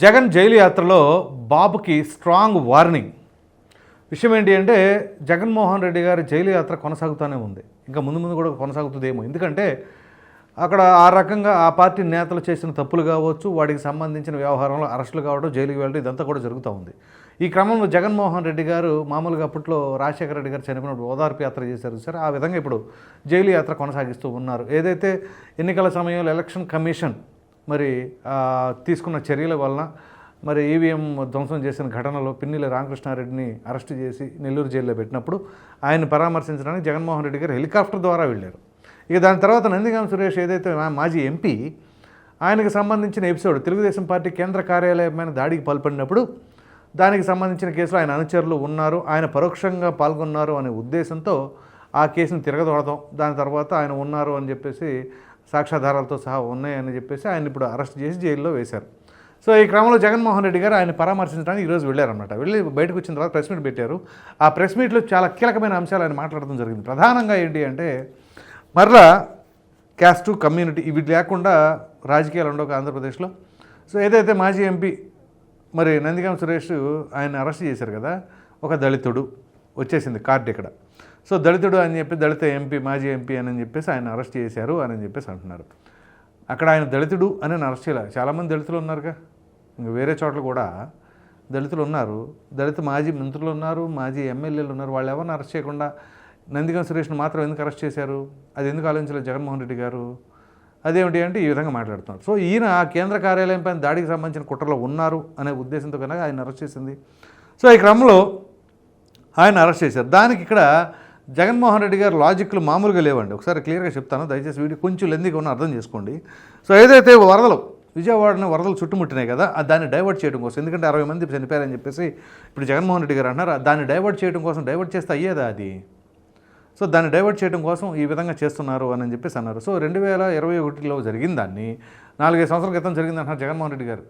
Jagan jail యాత్రలో బాబుకి strong warning. విషయం ఏంటి అంటే జగన్మోహన్ రెడ్డి గారి జైలు యాత్ర కొనసాగుతూనే ఉంది. ఇంకా ముందు ముందు కూడా కొనసాగుతుందేమో. ఎందుకంటే అక్కడ ఆ రకంగా ఆ పార్టీ నేతలు చేసిన తప్పులు కావచ్చు వాటికి సంబంధించిన వ్యవహారంలో అరెస్టులు కావడం జైలుకి వెళ్ళడం ఇదంతా కూడా జరుగుతూ ఉంది. ఈ క్రమంలో జగన్మోహన్ రెడ్డి గారు మామూలుగా అప్పట్లో రాజశేఖర రెడ్డి గారు చనిపోయినప్పుడు ఓదార్పు యాత్ర చేశారు సరే. ఆ విధంగా ఇప్పుడు జైలు యాత్ర కొనసాగిస్తూ ఉన్నారు. ఏదైతే ఎన్నికల సమయంలో ఎలక్షన్ కమిషన్ మరి తీసుకున్న చర్యల వలన మరి ఈవీఎం ధ్వంసం చేసిన ఘటనలో పిన్నిల రామకృష్ణారెడ్డిని అరెస్ట్ చేసి నెల్లూరు జైల్లో పెట్టినప్పుడు ఆయన పరామర్శించడానికి జగన్మోహన్ రెడ్డి గారు హెలికాప్టర్ ద్వారా వెళ్ళారు. ఇక దాని తర్వాత నందిగాం సురేష్ ఏదైతే మాజీ ఎంపీ ఆయనకు సంబంధించిన ఎపిసోడ్ తెలుగుదేశం పార్టీ కేంద్ర కార్యాలయమైన దాడికి పాల్పడినప్పుడు దానికి సంబంధించిన కేసులో ఆయన అనుచరులు ఉన్నారు ఆయన పరోక్షంగా పాల్గొన్నారు అనే ఉద్దేశంతో ఆ కేసును తిరగదోడదాం దాని తర్వాత ఆయన ఉన్నారు అని చెప్పేసి సాక్ష్యాధారాలతో సహా ఉన్నాయని చెప్పేసి ఆయన ఇప్పుడు అరెస్ట్ చేసి జైల్లో వేశారు. సో ఈ క్రమంలో జగన్మోహన్ రెడ్డి గారు ఆయన పరామర్శించడానికి ఈరోజు వెళ్ళారన్నమాట. వెళ్ళి బయటకు వచ్చిన తర్వాత ప్రెస్ మీట్ పెట్టారు. ఆ ప్రెస్ మీట్లో చాలా కీలకమైన అంశాలు ఆయన మాట్లాడడం జరిగింది. ప్రధానంగా ఏంటి అంటే మరలా క్యాస్ట్ కమ్యూనిటీ ఇవి లేకుండా రాజకీయాలు ఉండవు ఆంధ్రప్రదేశ్లో. సో ఏదైతే మాజీ ఎంపీ మరి నందిగాం సురేష్ ఆయన అరెస్ట్ చేశారు కదా ఒక దళితుడు వచ్చేసింది కార్డు ఇక్కడ. సో దళితుడు అని చెప్పి దళిత ఎంపీ మాజీ ఎంపీ అని చెప్పేసి ఆయన అరెస్ట్ చేశారు అని చెప్పేసి అంటున్నారు. అక్కడ ఆయన దళితుడు అని అరెస్ట్ చేయలే. చాలామంది దళితులు ఉన్నారుగా. ఇంకా వేరే చోట్ల కూడా దళితులు ఉన్నారు. దళిత మాజీ మంత్రులు ఉన్నారు మాజీ ఎమ్మెల్యేలు ఉన్నారు. వాళ్ళు ఎవరిని అరెస్ట్ చేయకుండా నందిగం సురేష్ను మాత్రం ఎందుకు అరెస్ట్ చేశారు? అది ఎందుకు ఆలోచించలేదు జగన్మోహన్ రెడ్డి గారు? అదేమిటి అంటే ఈ విధంగా మాట్లాడుతున్నారు. సో ఈయన ఆ కేంద్ర కార్యాలయం పైన దాడికి సంబంధించిన కుట్రలో ఉన్నారు అనే ఉద్దేశంతో కనుక ఆయన అరెస్ట్ చేసింది. సో ఈ క్రమంలో ఆయన అరెస్ట్ చేశారు. దానికి ఇక్కడ జగన్మోహన్ రెడ్డి గారు లాజిక్లు మామూలుగా లేవండి. ఒకసారి క్లియర్గా చెప్తాను దయచేసి వీడియో కొంచెం లెందిగా ఉన్న అర్థం చేసుకోండి. సో ఏదైతే వరదలు విజయవాడని వరదలు చుట్టుముట్టినాయి కదా దాన్ని డైవర్ట్ చేయడం కోసం ఎందుకంటే అరవై మంది చనిపోయారని చెప్పేసి ఇప్పుడు జగన్మోహన్ రెడ్డి గారు అంటున్నారు దాన్ని డైవర్ట్ చేయడం కోసం డైవర్ట్ చేస్తే అయ్యేదా అది? సో దాన్ని డైవర్ట్ చేయడం కోసం ఈ విధంగా చేస్తున్నారు అని చెప్పేసి అన్నారు. సో రెండు వేల ఇరవై ఒకటిలో జరిగిన దాన్ని నాలుగైదు సంవత్సరాల క్రితం జరిగింది అంటున్నారు జగన్మోహన్ రెడ్డి గారు.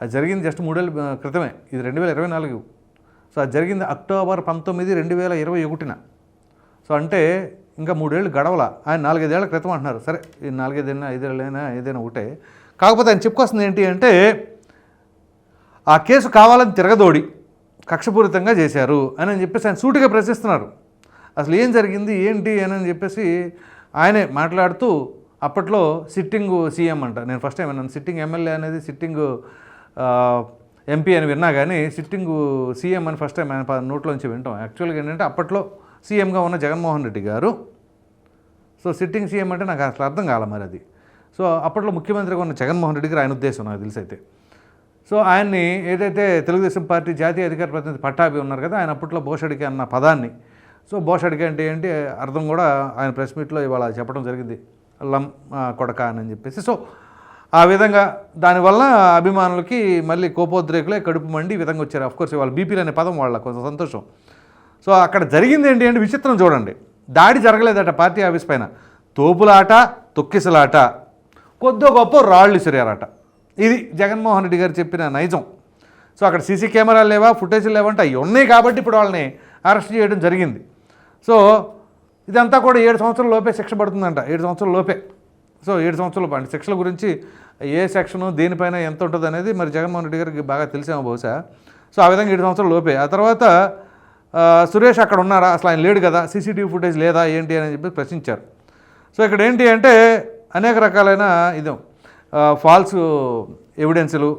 అది జరిగింది జస్ట్ మూడేళ్ళ క్రితమే ఇది రెండు వేల ఇరవై నాలుగు. సో అది జరిగింది అక్టోబర్ పంతొమ్మిది రెండు వేల ఇరవై ఒకటిన. సో అంటే ఇంకా మూడేళ్ళు గడవల. ఆయన నాలుగైదేళ్ళ క్రితం అంటున్నారు. సరే ఈ నాలుగైదైనా ఐదేళ్ళైనా ఏదైనా ఒకటే. కాకపోతే ఆయన చెప్పుకొస్తుంది ఏంటి అంటే ఆ కేసు కావాలని తిరగదోడి కక్షపూరితంగా చేశారు అని అని చెప్పేసి ఆయన సూటిగా ప్రశ్నిస్తున్నారు. అసలు ఏం జరిగింది ఏంటి అని అని చెప్పేసి ఆయనే మాట్లాడుతూ అప్పట్లో సిట్టింగ్ సీఎం అంట. నేను ఫస్ట్ టైం విన్నాను. సిట్టింగ్ ఎమ్మెల్యే అనేది సిట్టింగ్ ఎంపీ అని విన్నా కానీ సిట్టింగ్ సీఎం అని ఫస్ట్ టైం ఆయన నోట్లోంచి వింటాం. యాక్చువల్గా ఏంటంటే అప్పట్లో సీఎంగా ఉన్న జగన్మోహన్ రెడ్డి గారు. సో సిట్టింగ్ సీఎం అంటే నాకు అసలు అర్థం కాల మరి అది. సో అప్పట్లో ముఖ్యమంత్రిగా ఉన్న జగన్మోహన్ రెడ్డి గారు ఆయన ఉద్దేశం నాకు తెలిసి అయితే సో ఆయన్ని ఏదైతే తెలుగుదేశం పార్టీ జాతీయ అధికార ప్రతినిధి పట్టాభి ఉన్నారు కదా ఆయన అప్పట్లో బోషడికి అన్న పదాన్ని. సో బోషడికి అంటే ఏంటి అర్థం కూడా ఆయన ప్రెస్ మీట్లో ఇవాళ చెప్పడం జరిగింది. లం కొడక అని చెప్పేసి. సో ఆ విధంగా దానివల్ల అభిమానులకి మళ్ళీ కోపోద్రేకులే కడుపు మండి ఈ విధంగా వచ్చారు. అఫ్కోర్స్ ఇవాళ బీపీలు అనే పదం వాళ్ళ కొంచెం సంతోషం. సో అక్కడ జరిగింది ఏంటి అంటే విచిత్రం చూడండి. దాడి జరగలేదట పార్టీ ఆఫీస్ పైన. తోపులాట తొక్కిసలాట కొద్దో గొప్ప రాళ్ళు ఇసిరారట ఇది జగన్మోహన్ రెడ్డి గారు చెప్పిన నైజం. సో అక్కడ సీసీ కెమెరాలు లేవా ఫుటేజ్లు లేవంటే అవి ఉన్నాయి కాబట్టి ఇప్పుడు వాళ్ళని అరెస్ట్ చేయడం జరిగింది. సో ఇదంతా కూడా ఏడు సంవత్సరాల లోపే శిక్ష పడుతుందంట. ఏడు సంవత్సరాల లోపే. సో ఏడు సంవత్సరాల లోపే. శిక్షల గురించి ఏ సెక్షను దేనిపైన ఎంత ఉంటుంది అనేది మరి జగన్మోహన్ రెడ్డి గారికి బాగా తెలిసేమో బహుశా. సో ఆ విధంగా ఏడు సంవత్సరాల లోపే. ఆ తర్వాత సురేష్ అక్కడ ఉన్నారా? అసలు ఆయన లేడు కదా? సీసీటీవీ ఫుటేజ్ లేదా? ఏంటి అని చెప్పి ప్రశ్నించారు. సో ఇక్కడ ఏంటి అంటే అనేక రకాలైన ఇది ఫాల్స్ ఎవిడెన్సులు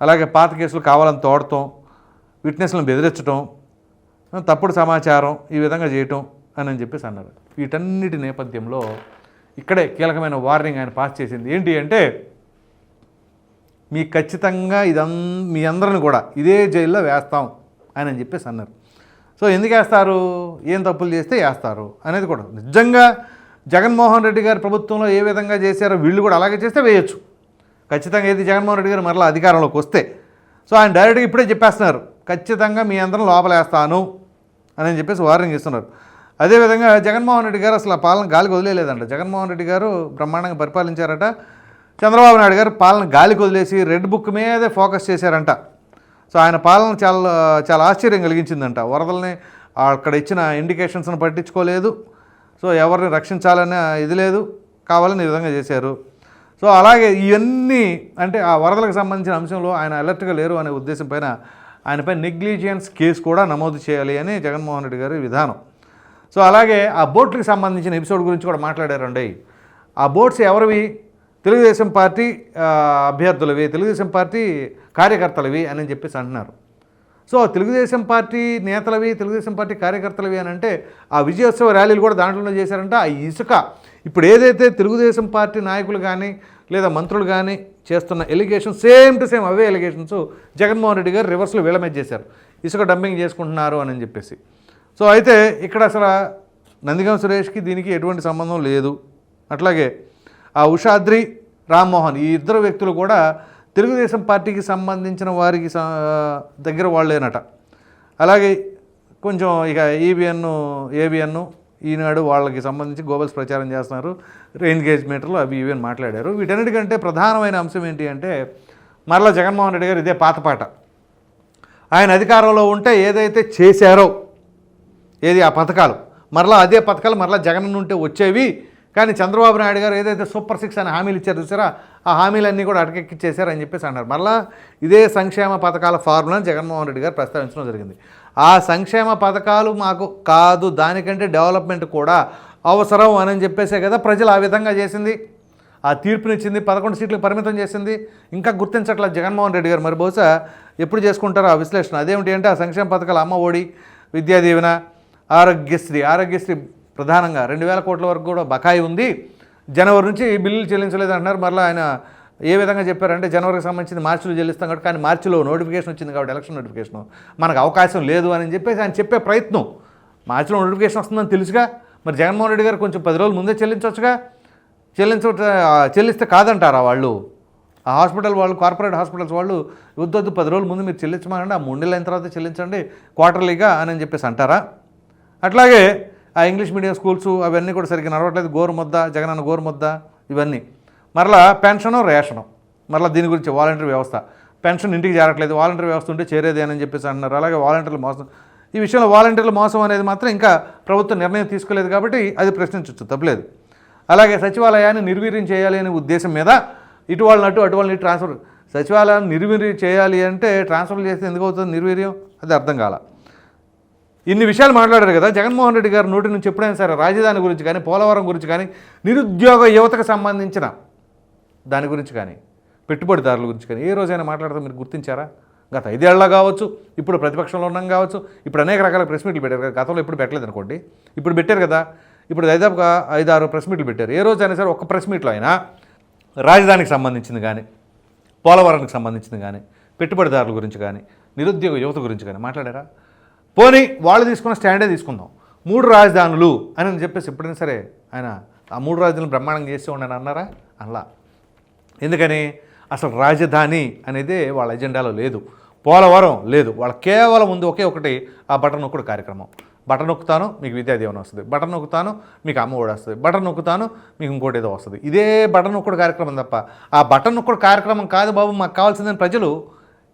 అలాగే పాత కేసులు కావాలని తోడటం విట్నెస్లను బెదిరించడం తప్పుడు సమాచారం ఈ విధంగా చేయటం అని అని చెప్పేసి అన్నారు. వీటన్నిటి నేపథ్యంలో ఇక్కడే కీలకమైన వార్నింగ్ ఆయన పాస్ చేసింది. ఏంటి అంటే మీ ఖచ్చితంగా ఇదం మీ అందరిని కూడా ఇదే జైల్లో వేస్తాం అని అని చెప్పేసి అన్నారు. సో ఎందుకు వేస్తారు? ఏం తప్పులు చేస్తే వేస్తారు అనేది కూడా. నిజంగా జగన్మోహన్ రెడ్డి గారి ప్రభుత్వంలో ఏ విధంగా చేశారో వీళ్ళు కూడా అలాగే చేస్తే వేయొచ్చు. ఖచ్చితంగా ఏది జగన్మోహన్ రెడ్డి గారు మరలా అధికారంలోకి వస్తే. సో ఆయన డైరెక్ట్గా ఇప్పుడే చెప్పేస్తున్నారు. ఖచ్చితంగా మీ అందరం లోపలేస్తాను అని చెప్పేసి వార్నింగ్ ఇస్తున్నారు. అదేవిధంగా జగన్మోహన్ రెడ్డి గారు అసలు ఆ పాలన గాలికి వదిలేదంట జగన్మోహన్ రెడ్డి గారు బ్రహ్మాండంగా పరిపాలించారట. చంద్రబాబు నాయుడు గారు పాలన గాలికి వదిలేసి రెడ్ బుక్ మీదే ఫోకస్ చేశారంట. సో ఆయన పాలన చాలా చాలా ఆశ్చర్యం కలిగించిందంట. వరదల్ని అక్కడ ఇచ్చిన ఇండికేషన్స్ని పట్టించుకోలేదు. సో ఎవరిని రక్షించాలనే ఇది లేదు. కావాలని ఈ విధంగా చేశారు. సో అలాగే ఇవన్నీ అంటే ఆ వరదలకు సంబంధించిన అంశంలో ఆయన అలర్ట్గా లేరు అనే ఉద్దేశం పైన ఆయనపై నెగ్లిజియన్స్ కేసు కూడా నమోదు చేయాలి అని జగన్మోహన్ రెడ్డి గారి విధానం. సో అలాగే ఆ బోట్లకు సంబంధించిన ఎపిసోడ్ గురించి కూడా మాట్లాడారండి. ఆ బోట్స్ ఎవరివి? తెలుగుదేశం పార్టీ అభ్యర్థులవి తెలుగుదేశం పార్టీ కార్యకర్తలవి అని చెప్పేసి అంటున్నారు. సో తెలుగుదేశం పార్టీ నేతలవి తెలుగుదేశం పార్టీ కార్యకర్తలవి అని అంటే ఆ విజయోత్సవ ర్యాలీలు కూడా దాంట్లోనే చేశారంటే. ఆ ఇసుక ఇప్పుడు ఏదైతే తెలుగుదేశం పార్టీ నాయకులు కానీ లేదా మంత్రులు కానీ చేస్తున్న ఎలిగేషన్ సేమ్ టు సేమ్ అవే ఎలిగేషన్స్ జగన్మోహన్ రెడ్డి గారు రివర్స్లో వీళ్ళ చేశారు. ఇసుక డంపింగ్ చేసుకుంటున్నారు అని చెప్పేసి. సో అయితే ఇక్కడ అసలు నందిగం సురేష్కి దీనికి ఎటువంటి సంబంధం లేదు. అట్లాగే ఆ ఉషాద్రి రామ్మోహన్ ఈ ఇద్దరు వ్యక్తులు కూడా తెలుగుదేశం పార్టీకి సంబంధించిన వారికి దగ్గర వాళ్ళేనట. అలాగే కొంచెం ఇక ఈబిఎన్ ఏబిఎన్ ఈనాడు వాళ్ళకి సంబంధించి గోబల్స్ ప్రచారం చేస్తున్నారు. ఎంగేజ్మెంట్లు అవి ఇవి అని మాట్లాడారు. వీటన్నిటికంటే ప్రధానమైన అంశం ఏంటి అంటే మరలా జగన్మోహన్ రెడ్డి గారు ఇదే పాతపాట ఆయన అధికారంలో ఉంటే ఏదైతే చేశారో ఏది ఆ పథకాలు మరలా అదే పథకాలు మరలా జగన్ నుంటే వచ్చేవి కానీ చంద్రబాబు నాయుడు గారు ఏదైతే సూపర్ సిక్స్ అని హామీలు ఇచ్చారు చూసారా ఆ హామీలన్నీ కూడా అటకెక్కిచ్చేశారు అని చెప్పేసి అన్నారు. మరలా ఇదే సంక్షేమ పథకాల ఫార్ములాని జగన్మోహన్ రెడ్డి గారు ప్రస్తావించడం జరిగింది. ఆ సంక్షేమ పథకాలు మాకు కాదు దానికంటే డెవలప్మెంట్ కూడా అవసరం అని చెప్పేసే కదా ప్రజలు ఆ విధంగా చేసింది. ఆ తీర్పునిచ్చింది పదకొండు సీట్లకు పరిమితం చేసింది. ఇంకా గుర్తించట్లేదు జగన్మోహన్ రెడ్డి గారు. మరి బహుశా ఎప్పుడు చేసుకుంటారో ఆ విశ్లేషణ. అదేమిటి అంటే ఆ సంక్షేమ పథకాలు అమ్మ ఒడి విద్యా దీవెన ఆరోగ్యశ్రీ ఆరోగ్యశ్రీ ప్రధానంగా రెండు వేల కోట్ల వరకు కూడా బకాయి ఉంది. జనవరి నుంచి బిల్లులు చెల్లించలేదు అంటున్నారు మరలా ఆయన ఏ విధంగా చెప్పారంటే జనవరికి సంబంధించిన మార్చిలో చెల్లిస్తాం కాబట్టి కానీ మార్చిలో నోటిఫికేషన్ వచ్చింది కాబట్టి ఎలక్షన్ నోటిఫికేషన్ మనకు అవకాశం లేదు అని చెప్పేసి ఆయన చెప్పే ప్రయత్నం. మార్చిలో నోటిఫికేషన్ వస్తుందని తెలుసుగా. మరి జగన్మోహన్ రెడ్డి గారు కొంచెం పది రోజులు ముందే చెల్లించవచ్చుగా? చెల్లించ చెల్లిస్తే కాదంటారా వాళ్ళు? ఆ హాస్పిటల్ వాళ్ళు కార్పొరేట్ హాస్పిటల్స్ వాళ్ళు వద్దొద్దు పది రోజుల ముందు మీరు చెల్లించమనండి ఆ మూడు నెలలు తర్వాత చెల్లించండి క్వార్టర్లీగా అని చెప్పేసి అంటారా? అట్లాగే ఆ ఇంగ్లీష్ మీడియం స్కూల్స్ అవన్నీ కూడా సరిగ్గా నడవట్లేదు. గోరు ముద్ద జగనన్న గోరు ముద్ద ఇవన్నీ. మరలా పెన్షను రేషను. మరలా దీని గురించి వాలంటీర్ వ్యవస్థ. పెన్షన్ ఇంటికి చేరట్లేదు. వాలంటీర్ వ్యవస్థ ఉంటే చేరేదేనని చెప్పేసి అంటున్నారు. అలాగే వాలంటీర్లు మోసం. ఈ విషయంలో వాలంటీర్ల మోసం అనేది మాత్రం ఇంకా ప్రభుత్వం నిర్ణయం తీసుకోలేదు కాబట్టి అది ప్రశ్నించవచ్చు తప్పలేదు. అలాగే సచివాలయాన్ని నిర్వీర్యం చేయాలి అనే ఉద్దేశం మీద ఇటు వాళ్ళని అటు అటు వాళ్ళని ట్రాన్స్ఫర్. సచివాలయాన్ని నిర్వీర్యం చేయాలి అంటే ట్రాన్స్ఫర్ చేస్తే ఎందుకు అవుతుంది నిర్వీర్యం? అది అర్థం కాల. ఇన్ని విషయాలు మాట్లాడారు కదా. జగన్మోహన్ రెడ్డి గారు నోటి నుంచి ఎప్పుడైనా సరే రాజధాని గురించి కానీ పోలవరం గురించి కానీ నిరుద్యోగ యువతకు సంబంధించిన దాని గురించి కానీ పెట్టుబడిదారుల గురించి కానీ ఏ రోజైనా మాట్లాడితే. మీరు గుర్తించారా? గత ఐదేళ్ళ కావచ్చు ఇప్పుడు ప్రతిపక్షంలో ఉన్నాం కావచ్చు ఇప్పుడు అనేక రకాల ప్రెస్ మీట్లు పెట్టారు కదా. గతంలో ఎప్పుడు పెట్టలేదు అనుకోండి. ఇప్పుడు పెట్టారు కదా. ఇప్పుడు దాదాపుగా ఐదు ఆరు ప్రెస్ మీట్లు పెట్టారు. ఏ రోజైనా సరే ఒక్క ప్రెస్ మీట్లో అయినా రాజధానికి సంబంధించింది కానీ పోలవరానికి సంబంధించింది కానీ పెట్టుబడిదారుల గురించి కానీ నిరుద్యోగ యువత గురించి కానీ మాట్లాడారా? పోనీ వాళ్ళు తీసుకున్న స్టాండే తీసుకుందాం. మూడు రాజధానులు అని చెప్పేసి ఎప్పుడైనా సరే ఆయన ఆ మూడు రాజధానులు బ్రహ్మాండంగా చేసి ఉండని అన్నారా? అలా ఎందుకని? అసలు రాజధాని అనేది వాళ్ళ ఎజెండాలో లేదు. పోలవరం లేదు. వాళ్ళ కేవలం ఉంది ఒకే ఒకటి ఆ బటన్ నొక్కుడు కార్యక్రమం. బటన్ నొక్కుతాను మీకు విద్యాదీవనం వస్తుంది. బటన్ నొక్కుతాను మీకు అమ్మ ఒడి వస్తుంది. బటన్ నొక్కుతాను మీకు ఇంకోటి ఏదో వస్తుంది. ఇదే బటన్ నొక్కుడు కార్యక్రమం తప్ప. ఆ బటన్ నొక్కుడు కార్యక్రమం కాదు బాబు మాకు కావాల్సిందని ప్రజలు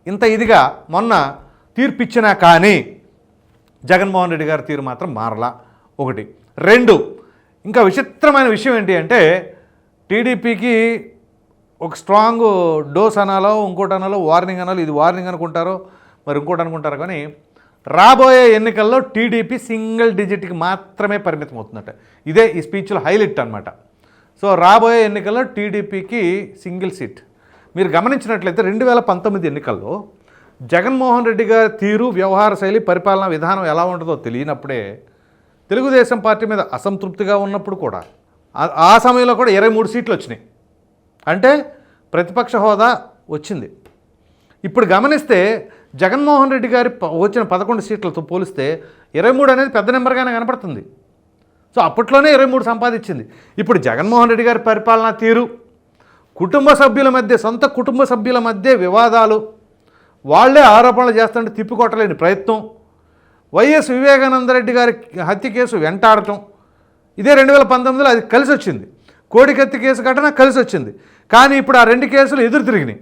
ఇంత ఇదిగా మొన్న తీర్పిచ్చినా కానీ జగన్మోహన్ రెడ్డి గారి తీరు మాత్రం మారలా. ఒకటి. రెండు. ఇంకా విచిత్రమైన విషయం ఏంటి అంటే టీడీపీకి ఒక స్ట్రాంగ్ డోస్ అనాలో ఇంకోటి అనాలో వార్నింగ్ అనాలో ఇది వార్నింగ్ అనుకుంటారో మరి ఇంకోటి అనుకుంటారు కానీ రాబోయే ఎన్నికల్లో టీడీపీ సింగిల్ డిజిట్కి మాత్రమే పరిమితం అవుతుందట. ఇదే ఈ స్పీచ్లో హైలైట్ అనమాట సో రాబోయే ఎన్నికల్లో టీడీపీకి సింగిల్ సీట్. మీరు గమనించినట్లయితే రెండు వేల పంతొమ్మిది ఎన్నికల్లో జగన్మోహన్ రెడ్డి గారి తీరు వ్యవహార శైలి పరిపాలనా విధానం ఎలా ఉంటుందో తెలియనప్పుడే తెలుగుదేశం పార్టీ మీద అసంతృప్తిగా ఉన్నప్పుడు కూడా ఆ- సమయంలో కూడా ఇరవై మూడు సీట్లు వచ్చినాయి. అంటే ప్రతిపక్ష హోదా వచ్చింది. ఇప్పుడు గమనిస్తే జగన్మోహన్ రెడ్డి గారి వచ్చిన పదకొండు సీట్లతో పోలిస్తే ఇరవై మూడు అనేది పెద్ద నెంబర్గానే కనపడుతుంది. సో అప్పట్లోనే ఇరవై మూడు సంపాదించింది. ఇప్పుడు జగన్మోహన్ రెడ్డి గారి పరిపాలనా తీరు కుటుంబ సభ్యుల మధ్య సొంత కుటుంబ సభ్యుల మధ్య వివాదాలు వాళ్ళే ఆరోపణలు చేస్తుంటే తిప్పికొట్టలేని ప్రయత్నం. వైఎస్ వివేకానందరెడ్డి గారి హత్య కేసు వెంటాడటం. ఇదే రెండు వేల పంతొమ్మిదిలో అది కలిసి వచ్చింది కోడికత్తి కేసు ఘటన కలిసి వచ్చింది కానీ ఇప్పుడు ఆ రెండు కేసులు ఎదురు తిరిగినాయి.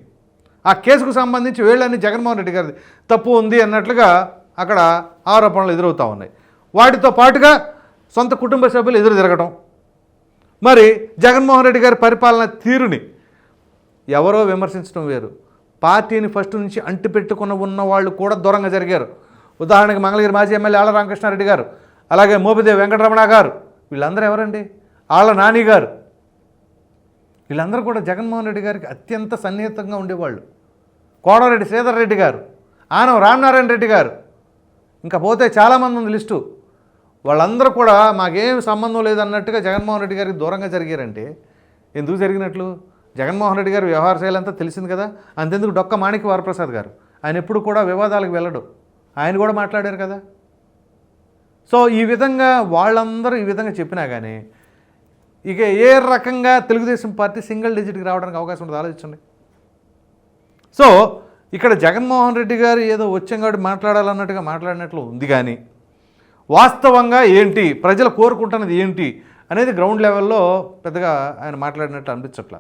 ఆ కేసుకు సంబంధించి వీళ్ళని జగన్మోహన్ రెడ్డి గారిది. తప్పు ఉంది అన్నట్లుగా అక్కడ ఆరోపణలు ఎదురవుతూ ఉన్నాయి. వాటితో పాటుగా సొంత కుటుంబ సభ్యులు ఎదురు తిరగటం. మరి జగన్మోహన్ రెడ్డి గారి పరిపాలన తీరుని ఎవరో విమర్శించడం వేరు. పార్టీని ఫస్ట్ నుంచి అంటిపెట్టుకున్న ఉన్న వాళ్ళు కూడా దూరంగా జరిగారు. ఉదాహరణకి మంగళగిరి మాజీ ఎమ్మెల్యే ఆళ్ళ రామకృష్ణారెడ్డి గారు అలాగే మోపిదేవి వెంకటరమణ గారు వీళ్ళందరూ ఎవరండి? ఆళ్ళ నాని గారు. వీళ్ళందరూ కూడా జగన్మోహన్ రెడ్డి గారికి అత్యంత సన్నిహితంగా ఉండేవాళ్ళు. కోడారెడ్డి శ్రీధర్ రెడ్డి గారు ఆనం రామనారాయణ రెడ్డి గారు. ఇంకా పోతే చాలామంది ఉంది లిస్టు. వాళ్ళందరూ కూడా మాకేం సంబంధం లేదన్నట్టుగా జగన్మోహన్ రెడ్డి గారికి దూరంగా జరిగారంటే ఎందుకు జరిగినట్లు? జగన్మోహన్ రెడ్డి గారు వ్యవహార శైలి అంతా తెలిసింది కదా? అంతెందుకు డొక్క మాణిక వరప్రసాద్ గారు. ఆయన ఎప్పుడు కూడా వివాదాలకు వెళ్ళడు. ఆయన కూడా మాట్లాడారు కదా? సో ఈ విధంగా వాళ్ళందరూ ఈ విధంగా చెప్పినా కానీ ఇక ఏ రకంగా తెలుగుదేశం పార్టీ సింగిల్ డిజిట్కి రావడానికి అవకాశం ఉంటుంది ఆలోచించండి. సో ఇక్కడ జగన్మోహన్ రెడ్డి గారు ఏదో వచ్చంగాడు మాట్లాడాలన్నట్టుగా మాట్లాడినట్లు ఉంది కానీ వాస్తవంగా ఏంటి? ప్రజలు కోరుకుంటున్నది ఏంటి? అనేది గ్రౌండ్ లెవెల్లో పెద్దగా ఆయన మాట్లాడినట్టు అనిపించట్ల.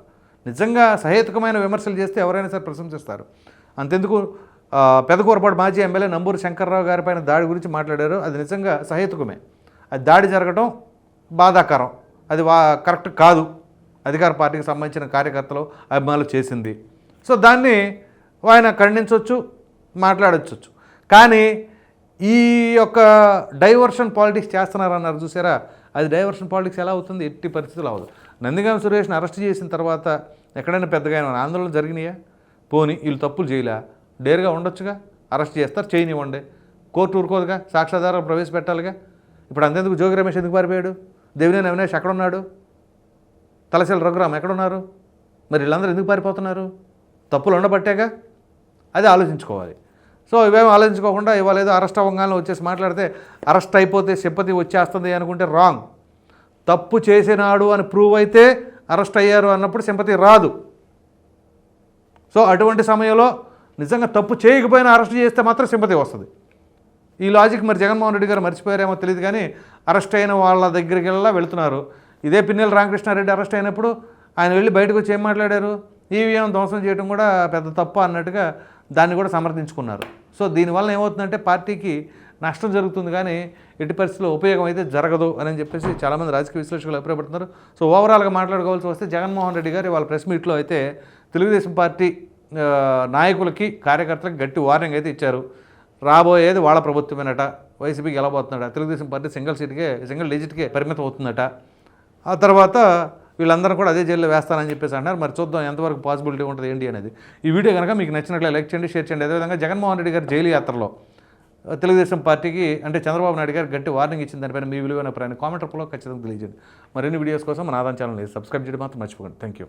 నిజంగా సహేతుకమైన విమర్శలు చేస్తే ఎవరైనా సరే ప్రశంసిస్తారు. అంతెందుకు పెదకూరపాటు మాజీ ఎమ్మెల్యే నంబూరు శంకర్రావు గారి పైన దాడి గురించి మాట్లాడారు. అది నిజంగా సహేతుకమే. అది దాడి జరగడం బాధాకరం. అది వా కరెక్ట్ కాదు. అధికార పార్టీకి సంబంధించిన కార్యకర్తలు అభిమానులు చేసింది. సో దాన్ని ఆయన ఖండించవచ్చు మాట్లాడచ్చు. కానీ ఈ యొక్క డైవర్షన్ పాలిటిక్స్ చేస్తున్నారన్నారు చూసారా? అది డైవర్షన్ పాలిటిక్స్ ఎలా అవుతుంది? ఎట్టి పరిస్థితులు అవ్వదు. నందిగామ సురేష్ని అరెస్ట్ చేసిన తర్వాత ఎక్కడైనా పెద్దగా ఏమైనా ఆందోళన జరిగినాయా? పోని వీళ్ళు తప్పులు చేయలే. డేరుగా ఉండొచ్చుగా? అరెస్ట్ చేస్తారు చేయనివ్వండి. కోర్టు ఊరుకోదుగా? సాక్ష్యాధారం ప్రవేశపెట్టాలిగా? ఇప్పుడు అంతెందుకు జోగి రమేష్ ఎందుకు పారిపోయాడు? దేవినేని అవినాష్ ఎక్కడున్నాడు? తలశీల రఘురామ్ ఎక్కడున్నారు? మరి వీళ్ళందరూ ఎందుకు పారిపోతున్నారు? తప్పులు ఉండబట్టేగా? అది ఆలోచించుకోవాలి. సో ఇవేం ఆలోచించుకోకుండా ఇవాళ ఏదో అరెస్ట్ అవ్వగానే వచ్చేసి మాట్లాడితే అరెస్ట్ అయిపోతే సింపతి వచ్చేస్తుంది అనుకుంటే రాంగ్. తప్పు చేసినాడు అని ప్రూవ్ అయితే అరెస్ట్ అయ్యారు అన్నప్పుడు సింపతి రాదు. సో అటువంటి సమయంలో నిజంగా తప్పు చేయకపోయినా అరెస్ట్ చేస్తే మాత్రం సింపతి వస్తుంది. ఈ లాజిక్ మరి జగన్మోహన్ రెడ్డి గారు మర్చిపోయారేమో తెలియదు కానీ అరెస్ట్ అయిన వాళ్ళ దగ్గరికి వెళ్ళా వెళుతున్నారు. ఇదే పిన్నెల రామకృష్ణారెడ్డి అరెస్ట్ అయినప్పుడు ఆయన వెళ్ళి బయటకు వచ్చి ఏం మాట్లాడారు? ఈవీఎం ధ్వంసం చేయడం కూడా పెద్ద తప్పు అన్నట్టుగా దాన్ని కూడా సమర్థించుకున్నారు. సో దీనివల్ల ఏమవుతుందంటే పార్టీకి నష్టం జరుగుతుంది కానీ ఎట్టి పరిస్థితుల్లో ఉపయోగం అయితే జరగదు అని చెప్పేసి చాలామంది రాజకీయ విశ్లేషకులు అభిప్రాయపడుతున్నారు. సో ఓవరాల్గా మాట్లాడుకోవాల్సి వస్తే జగన్మోహన్ రెడ్డి గారు వాళ్ళ ప్రెస్ మీట్లో అయితే తెలుగుదేశం పార్టీ నాయకులకి కార్యకర్తలకు గట్టి వార్నింగ్ అయితే ఇచ్చారు. రాబోయేది వాళ్ళ ప్రభుత్వమేనట. వైసీపీకి గెలబోతుందట తెలుగుదేశం పార్టీ సింగిల్ సీట్కే సింగిల్ డిజిట్కే పరిమితం అవుతుందట. ఆ తర్వాత వీళ్ళందరూ కూడా అదే జైల్లో వేస్తానని చెప్పేసి అంటారు మరి చూద్దాం ఎంతవరకు పాసిబిలిటీ ఉంటుంది ఏంటి అనేది. ఈ వీడియో కనుక మీకు నచ్చినట్లే లైక్ చేయండి షేర్ చేయండి. అదేవిధంగా జగన్మోహన్ రెడ్డి గారి జైలు యాత్రలో తెలుగుదేశం పార్టీకి అంటే చంద్రబాబు నాయుడు గారు గట్టి వార్నింగ్ ఇచ్చిన దానిపైన మీ విలువైన ప్రయాణం కామెంట్ రూపంలో ఖచ్చితంగా తెలియజేయండి. మరిన్ని వీడియోస్ కోసం మన ఆదాయం ఛానల్ సబ్స్క్రైబ్ చేయడం మాత్రం మర్చిపోకండి. Thank you